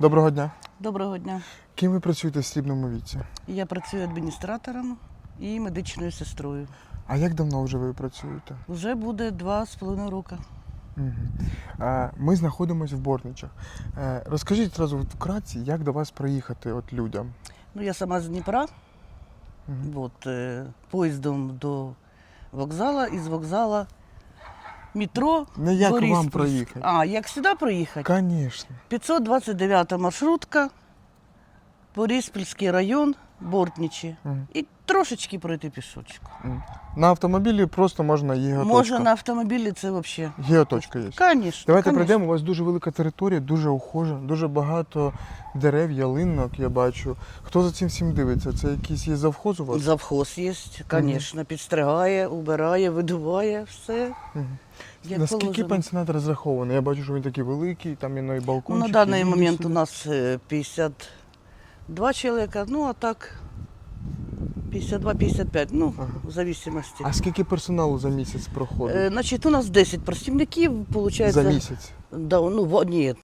Доброго дня. Доброго дня. Ким ви працюєте в срібному віці? Я працюю адміністратором і медичною сестрою. А як давно вже ви працюєте? Вже буде два з половиною роки. Угу. Ми знаходимося в Бортничах. Е, Розкажіть одразу вкратці, як до вас приїхати от людям? Ну, я сама з Дніпра, Мгм. от, е, поїздом до вокзала, і з вокзала метро. Ну, як вам проїхати? А, як сюди проїхати? Звісно. 529 маршрутка, Бориспільський район, Бортничі. Мгм. І трошечки пройти пішочку. На автомобілі просто можна геоточка. Можна на автомобілі це взагалі. Геоточка є. Звісно. Давайте пройдемо. У вас дуже велика територія, дуже ухожа, дуже багато дерев, ялинок, я бачу. Хто за цим всім дивиться? Це якийсь є завхоз у вас? Завхоз є, звісно, підстригає, убирає, видуває, все. Мгм. Як Наскільки положено. пенсіонат розрахований? Я бачу, що він такий великий, там і на Ну, балкончик. на даний і момент у нас е, 52 чоловіка, ну а так 52-55, ну, Ага. в зависимості. А скільки персоналу за місяць проходить? Е, значить, у нас 10 працівників, виходить. за місяць. Да, ну, ні,